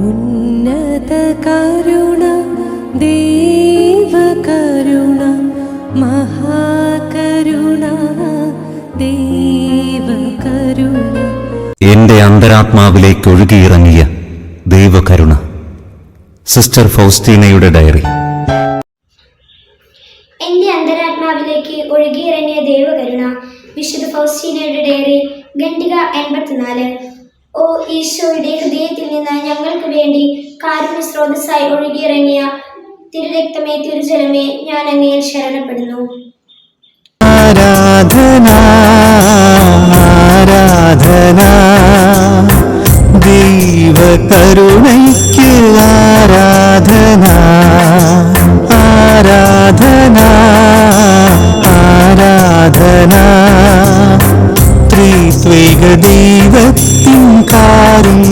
ഉന്നത കരുണ ദേവകരുണ മഹാകരുണ ദേവകരുണ എന്റെ അന്തരാത്മാവിലേക്ക് ഒഴുകിയിറങ്ങിയ ദൈവകരുണ sister ഫൗസ്റ്റീനയുടെ diary. എന്റെ അന്തരാത്മാവിലേക്ക് ഒഴുകിയിറങ്ങിയ ദൈവകരുണ വിശുദ്ധ ഫൗസ്റ്റീനയുടെ ഡയറി ഖണ്ഡിക എൺപത്തിനാല്. ഈശോയുടെ ഹൃദയത്തിൽ നിന്ന് ഞങ്ങൾക്ക് വേണ്ടി കാരുണ്യ സ്രോതസ്സായി ഒഴുകിയിറങ്ങിയ തിരുരക്തമേ തിരുജലമേ ഞാൻ അങ്ങയിൽ ശരണപ്പെടുന്നു. ആരാധന ആരാധന ദൈവകരുണയ്ക്ക് ആരാധന ആരാധന ആരാധന. ത്രിത്വൈക ദൈവത്തിൻ பாருங்க